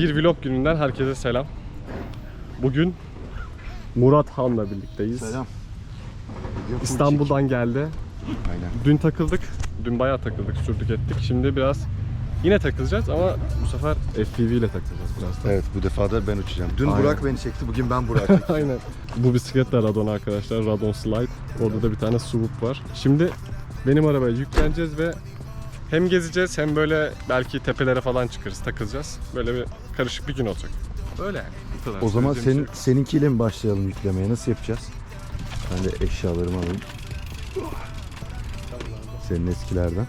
Bir vlog gününden herkese selam. Bugün Murat Han'la birlikteyiz. Selam. İstanbul'dan geldi. Aynen. Dün takıldık. Dün bayağı takıldık, sürdük ettik. Şimdi biraz yine takılacağız ama bu sefer FPV ile takılacağız biraz da. Evet bu defa da ben uçacağım. Dün Aynen. Burak beni çekti, bugün ben Burak çektim. Aynen. Bu bisiklet de Radon arkadaşlar. Radon Slide. Orada da bir tane swoop var. Şimdi benim arabaya yükleneceğiz ve hem gezeceğiz hem böyle belki tepelere falan çıkarız, takılacağız. Böyle bir karışık bir gün olacak. Öyle yani. Bu kadar. o zaman Söyleyeceğim senin bir seninkiyle mi başlayalım yüklemeye? Nasıl yapacağız? Ben de eşyalarımı alayım. Senin eskilerden.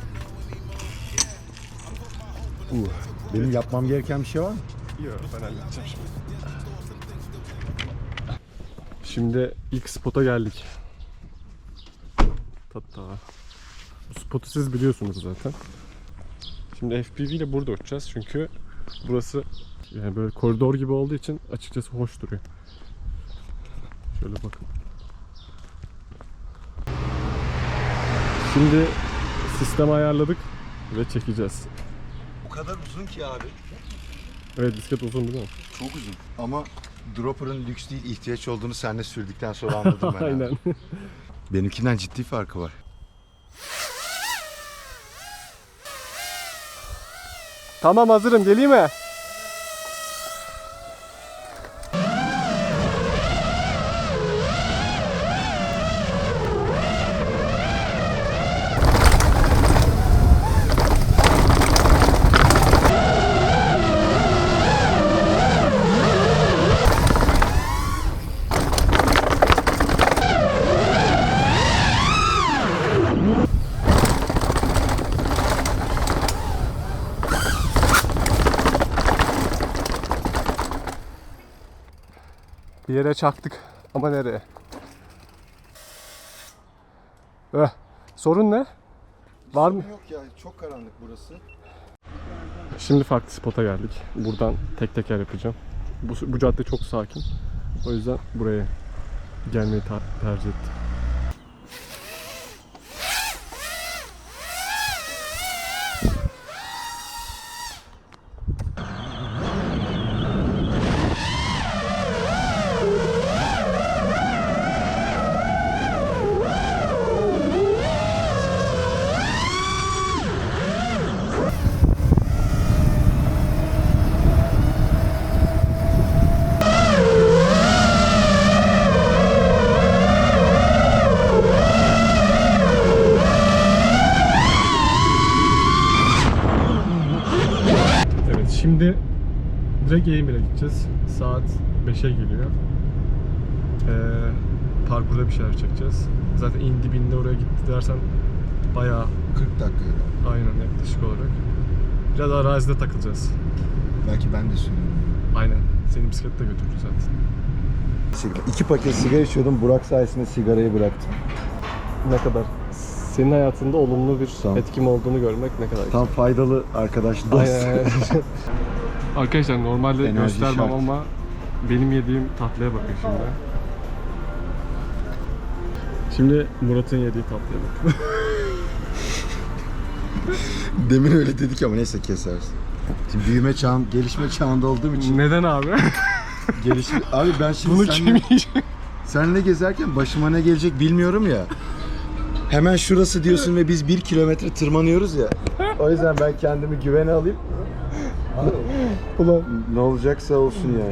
Uh, benim yapmam gereken bir şey var mı? şey yok. Yok ben halledeceğim şimdi. Şimdi ilk spota geldik. Tatta. Bu spotu siz biliyorsunuz zaten. Şimdi FPV ile burada uçacağız çünkü burası yani böyle koridor gibi olduğu için açıkçası hoş duruyor. Şöyle bakın. Şimdi sistemi ayarladık ve çekeceğiz. O kadar uzun ki abi. Evet bisiklet uzun değil mi? Çok uzun. Ama dropper'ın lüks değil ihtiyaç olduğunu seninle sürdükten sonra anladım ben. Aynen. Benimkinden ciddi farkı var. Tamam hazırım geleyim mi? Yere çaktık ama nereye? Eh, sorun ne? Var mı? Yok ya çok karanlık burası. Şimdi farklı spota geldik. Buradan tek teker yapacağım. Bu, bu cadde çok sakin. O yüzden buraya gelmeyi tercih ettim. Direkt Eğmir'e gideceğiz. Saat 5'e geliyor. Ee, parkurda bir şeyler çekeceğiz. Zaten in dibinde oraya gitti dersen bayağı 40 dakika. aynen yaklaşık olarak. Biraz arazide takılacağız. Belki ben de sürüyorum. Aynen. Seni bisikletle götürürüz zaten. İki paket sigara içiyordum. Burak sayesinde sigarayı bıraktım. Ne kadar senin hayatında olumlu bir Tamam. etkim olduğunu görmek ne kadar Tam faydalı arkadaş dost. Aynen. Arkadaşlar normalde Enerji göstermem şart. ama benim yediğim tatlıya bakın şimdi. Şimdi Murat'ın yediği tatlıya bakın. Demin öyle dedik ama neyse keseriz. Şimdi büyüme çağın, gelişme çağında olduğum için Neden abi? gelişme... Abi ben şimdi Bunu yiyecek? seninle gezerken başıma ne gelecek bilmiyorum ya. Hemen şurası diyorsun ve biz bir kilometre tırmanıyoruz ya. O yüzden ben kendimi güvene alayım. Ulan. Ne olacaksa olsun yani.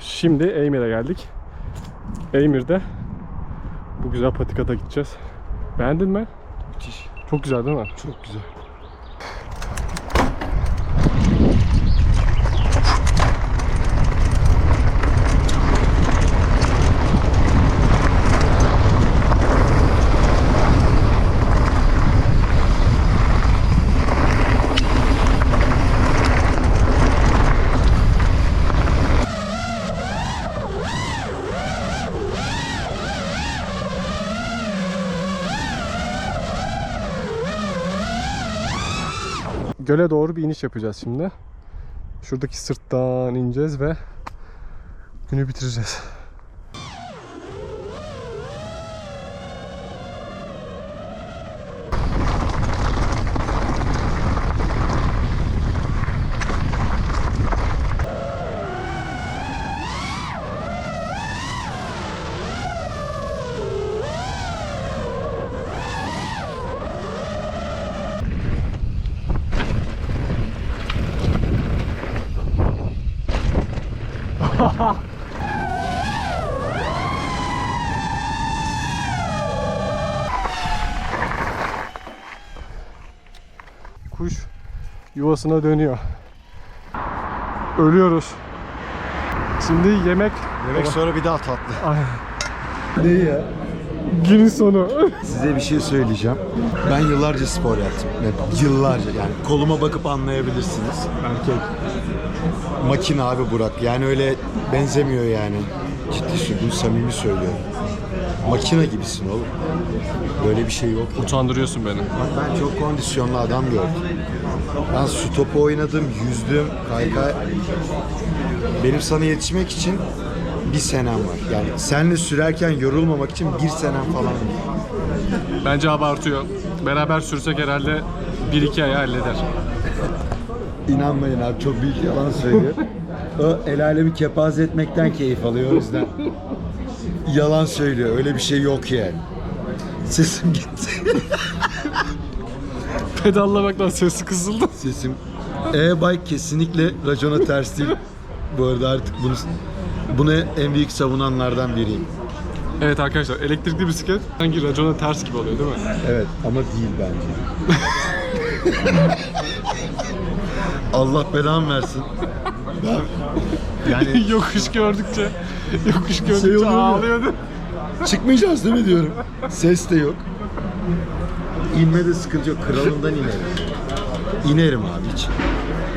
Şimdi Eymir'e geldik. Eymir'de bu güzel patikada gideceğiz. Beğendin mi? Müthiş. Çok güzel değil mi? Çok güzel. Göle doğru bir iniş yapacağız şimdi. Şuradaki sırttan ineceğiz ve günü bitireceğiz. Kuş yuvasına dönüyor. Ölüyoruz. Şimdi yemek Yemek sonra bir daha tatlı. Ay, Ne ya? günün sonu. Size bir şey söyleyeceğim. Ben yıllarca spor yaptım. Evet, Yıllarca yani koluma bakıp anlayabilirsiniz. Erkek. Makine abi Burak. Yani öyle benzemiyor yani. Ciddi söylüyorum, samimi söylüyorum. Makine gibisin oğlum. Böyle bir şey yok. ya. Utandırıyorsun beni. Bak ben çok kondisyonlu adam gördüm. Ben su topu oynadım, yüzdüm, kaykay. Benim sana yetişmek için bir senem var. Yani seninle sürerken yorulmamak için bir senem falan var. Bence abartıyor. Beraber sürsek herhalde 1-2 aya halleder. İnanmayın abi çok büyük yalan söylüyor. O el alemi kepaze etmekten keyif alıyor o yüzden. Yalan söylüyor. Öyle bir şey yok yani. Sesim gitti. Pedallamaktan sesi kısıldı. Sesim. E-bike kesinlikle racona ters değil. Bu arada artık bunu bunu en büyük savunanlardan biriyim. Evet arkadaşlar elektrikli bisiklet hangi racona ters gibi oluyor değil mi? Evet ama değil bence. Allah belamı versin. Ben, yani yokuş gördükçe yokuş gördükçe Şey oluyor ya. ağlıyordu. çıkmayacağız değil mi diyorum. Ses de yok. İnmede sıkıntı yok. Kralından inerim. İnerim abi hiç.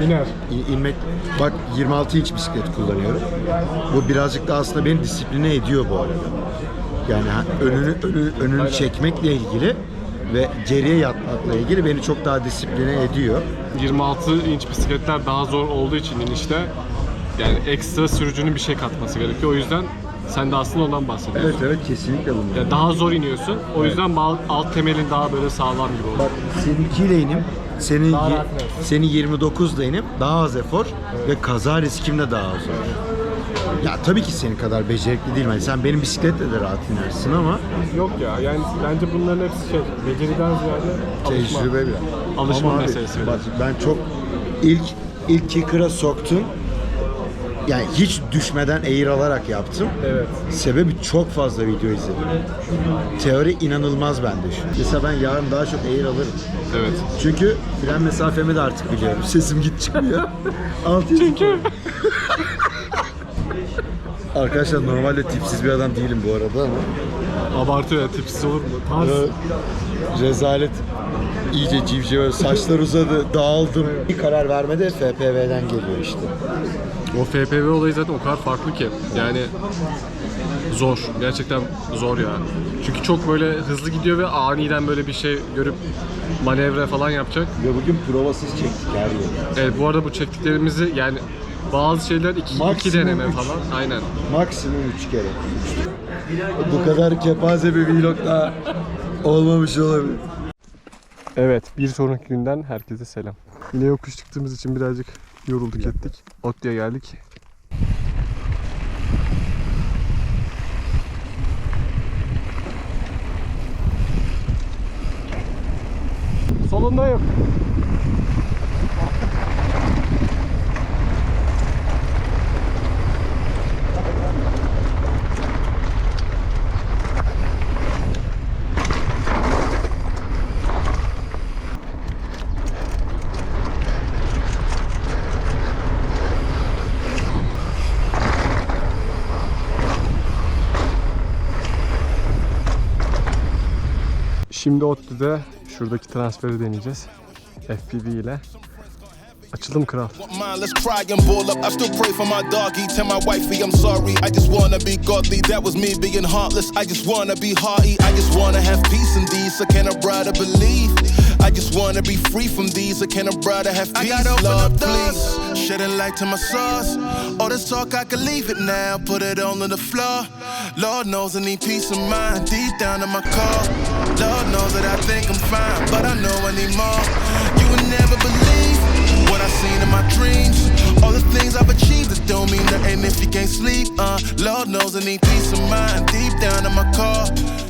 İner. İn- inmek bak 26 inç bisiklet kullanıyorum. Bu birazcık da aslında beni disipline ediyor bu arada. Yani ha- önünü önü, önünü çekmekle ilgili ve geriye yatmakla ilgili beni çok daha disipline ediyor. 26 inç bisikletler daha zor olduğu için inişte yani ekstra sürücünün bir şey katması gerekiyor. O yüzden sen de aslında ondan bahsediyorsun. Evet evet kesinlikle bunu. Yani daha zor iniyorsun. O yüzden alt, alt temelin daha böyle sağlam gibi oluyor. Bak seninkiyle inim, senin Daha rahat inersin. senin 29'da inim daha az efor ve kaza riskim de daha az olur. Ya tabii ki senin kadar becerikli değilim. Yani sen benim bisikletle de rahat inersin ama Yok ya yani bence bunların hepsi şey beceriden ziyade alışma. tecrübe bir. Alışma Ama abi, meselesi. Bak ben çok ilk ilk kicker'a soktum. Yani hiç düşmeden eğir alarak yaptım. Evet. Sebebi çok fazla video izledim. Teori inanılmaz bende şu. Mesela ben yarın daha çok eğir alırım. Evet. Çünkü fren mesafemi de artık biliyorum. Sesim git çıkmıyor. Çünkü Arkadaşlar normalde tipsiz bir adam değilim bu arada ama. Abartıyor ya tipsiz olur mu? Tarz. Ee, Rezalet. İyice civciv, saçlar uzadı, dağıldım. Bir karar vermede FPV'den geliyor işte. O FPV olayı zaten o kadar farklı ki. Yani zor. Gerçekten zor ya. Çünkü çok böyle hızlı gidiyor ve aniden böyle bir şey görüp manevra falan yapacak. Ve bugün provasız çektik her yeri. Evet bu arada bu çektiklerimizi yani bazı şeyler iki, iki Maksimum deneme üç. falan. Aynen. Maksimum 3 kere. Bu kadar kepaze bir vlog daha olmamış olabilir. Evet bir sonraki günden herkese selam. Yine yokuş çıktığımız için birazcık yorulduk ettik. Otlu'ya geldik. Solundayım. Şimdi ODTÜ'de şuradaki transferi deneyeceğiz. FPV ile. Açılım kral. Let's cry and ball up. I still pray for my doggy. Tell my wifey I'm sorry. I just wanna be godly. That was me being heartless. I just wanna be hearty. I just wanna have peace in these. So can a brother believe? I just wanna be free from these. So can a brother have peace? I gotta open Lord, up please. Shedding light to my sauce. All this talk, I can leave it now. Put it all on the floor. Lord knows I need peace of mind deep down in my core. Lord knows that I think I'm fine, but I know I need more. You would never believe what I've seen in my dreams. All the things I've achieved that don't mean nothing if you can't sleep. Uh, Lord knows I need peace of mind deep down in my core.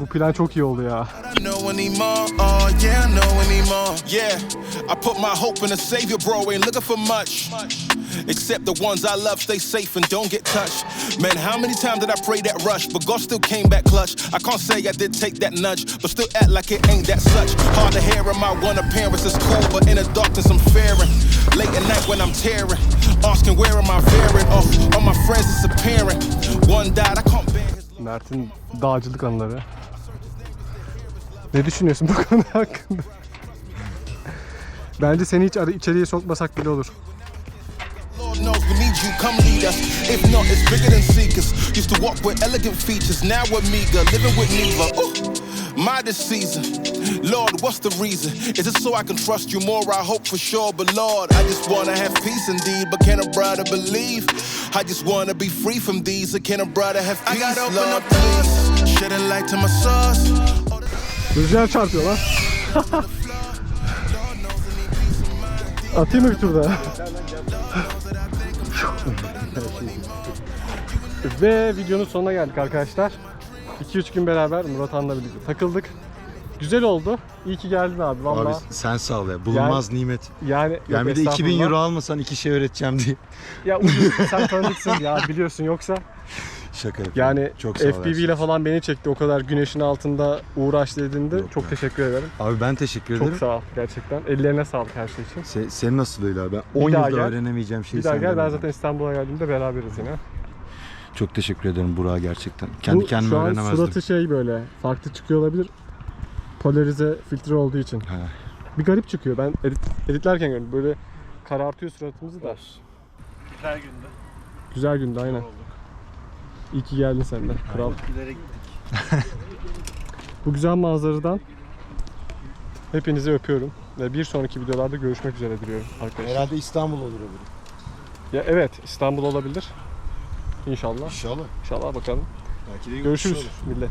Bu plan çok iyi oldu ya. I know anymore. Oh yeah, I know anymore. Yeah, I put my hope in a savior, bro. Ain't looking for much. Except the ones I love stay safe and don't get touched. Man, how many times did I pray that rush? But God still came back clutch. I can't say I did take that nudge, but still act like it ain't that such. Hard to hear in my one appearance is cool, but in the darkness I'm fearing. Late at night when I'm tearing, asking where am I veering? Oh, all my friends disappearing. One died, I can't bear his Mert'in dağcılık anıları. Ne düşünüyorsun bu konu hakkında? Bence seni hiç ara- içeriye sokmasak bile olur. Lord knows we need you, come lead us. If not, it's bigger than seekers. Used to walk with elegant features, now we're meager, living with Neva. Ooh, my this season. Lord, what's the reason? Is it so I can trust you more? I hope for sure, but Lord, I just wanna have peace indeed. But can a brother believe? I just wanna be free from these. Or can a brother have peace? I gotta open Lord, up please. Shedding light to my source. Rüzgar çarpıyor lan. Atayım mı bir tur daha? Ve videonun sonuna geldik arkadaşlar. 2-3 gün beraber Murat Han'la birlikte takıldık. Güzel oldu. İyi ki geldin abi valla. Abi sen sağ ol ya. Bulunmaz nimet. Yani, yok, Yani bir de 2000 estağfurullah. euro almasan iki şey öğreteceğim diye. Ya ucuz sen tanıdıksın ya biliyorsun yoksa. Şaka yapıyorum. Yani çok sağ. FPV ile falan beni çekti o kadar güneşin altında uğraş dediğinde Yok çok ya. teşekkür ederim. Abi ben teşekkür ederim. Çok sağ ol gerçekten. Ellerine sağlık her şey için. Se- senin nasıl öyle abi? Ben 10 Bir daha yılda gel. öğrenemeyeceğim şeyi Bir daha gel ben zaten İstanbul'a geldiğimde beraberiz yine. Çok teşekkür ederim Burak'a gerçekten. Kendi Bu kendime şu an öğrenemezdim. suratı şey böyle farklı çıkıyor olabilir. Polarize filtre olduğu için. Ha. Bir garip çıkıyor. Ben edit, editlerken gördüm. Böyle karartıyor suratımızı da. Güzel gündü. Güzel gündü aynen. İyi ki geldin sen de. Kral. Bu güzel manzaradan hepinizi öpüyorum. Ve bir sonraki videolarda görüşmek üzere diliyorum arkadaşlar. Herhalde İstanbul olur öbürü. Ya evet İstanbul olabilir. İnşallah. İnşallah. İnşallah bakalım. Belki de yurt dışı Görüşürüz olur. millet.